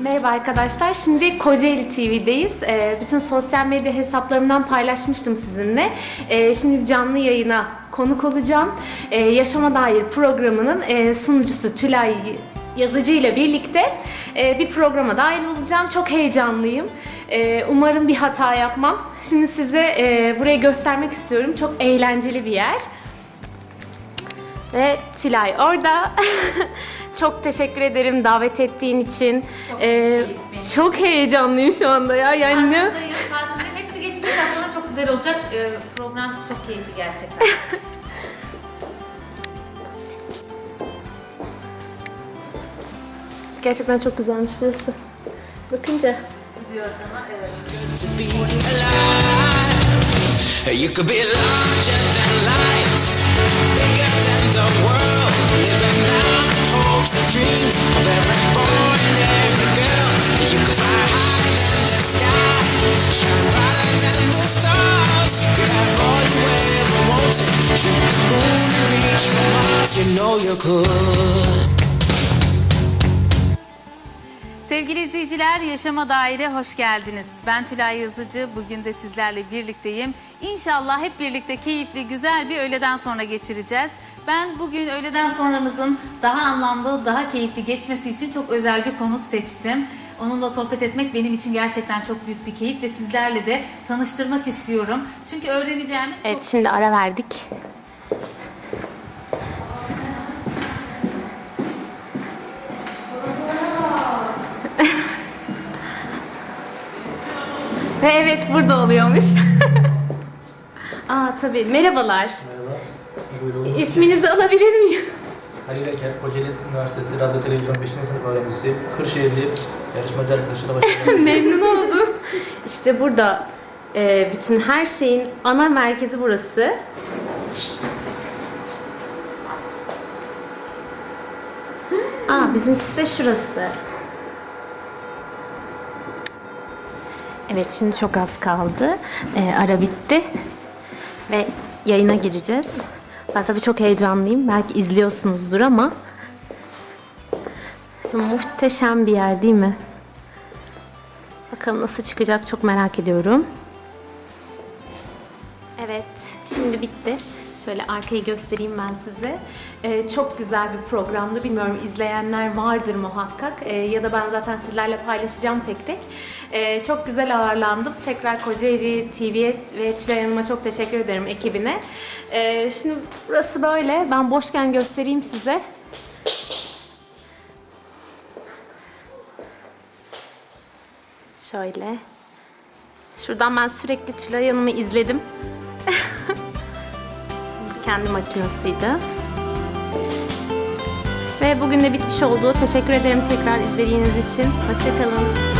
Merhaba arkadaşlar. Şimdi Kocaeli TV'deyiz. Ee, bütün sosyal medya hesaplarımdan paylaşmıştım sizinle. Ee, şimdi canlı yayına konuk olacağım. Ee, Yaşama Dair programının e, sunucusu Tülay Yazıcı ile birlikte e, bir programa dahil olacağım. Çok heyecanlıyım. Umarım bir hata yapmam. Şimdi size e, burayı göstermek istiyorum. Çok eğlenceli bir yer. Ve Tülay orada. çok teşekkür ederim davet ettiğin için. Çok Ee, çok heyecanlıyım şu anda ya. Yani ne? Farkındayım, farkındayım. Hepsi geçecek aslında çok güzel olacak. Ee, program çok keyifli gerçekten. Gerçekten çok güzelmiş burası. Bakınca. Stüdyo ortamı evet. You could be larger than life, You know you could. Sevgili izleyiciler, Yaşama Daire hoş geldiniz. Ben Tülay Yazıcı, bugün de sizlerle birlikteyim. İnşallah hep birlikte keyifli, güzel bir öğleden sonra geçireceğiz. Ben bugün öğleden sonranızın daha anlamlı, daha keyifli geçmesi için çok özel bir konuk seçtim. Onunla sohbet etmek benim için gerçekten çok büyük bir keyif ve sizlerle de tanıştırmak istiyorum. Çünkü öğreneceğimiz çok Evet şimdi ara verdik. Ve evet burada oluyormuş. Aa tabii merhabalar. Merhaba. Buyurun. İsminizi alabilir miyim? Halil Eker, Kocaeli Üniversitesi Radyo Televizyon 5. sınıf öğrencisiyim. Kırşehirli yarışmacı arkadaşıyla başladım. Memnun oldum. İşte burada e, bütün her şeyin ana merkezi burası. Aa bizimkisi de şurası. Evet şimdi çok az kaldı. E, ara bitti. Ve yayına gireceğiz. Ben tabii çok heyecanlıyım. Belki izliyorsunuzdur ama. Şimdi muhteşem bir yer değil mi? Bakalım nasıl çıkacak çok merak ediyorum. Evet, şimdi bitti. Şöyle arkayı göstereyim ben size. Ee, çok güzel bir programdı. Bilmiyorum izleyenler vardır muhakkak. Ee, ya da ben zaten sizlerle paylaşacağım tek tek. Ee, çok güzel ağırlandım. Tekrar Kocaeli TV'ye ve Tülay Hanım'a çok teşekkür ederim ekibine. Ee, şimdi burası böyle. Ben boşken göstereyim size. Şöyle. Şuradan ben sürekli Tülay Hanım'ı izledim. Kendi makinesiydi. Ve bugün de bitmiş oldu. Teşekkür ederim tekrar izlediğiniz için. Hoşçakalın.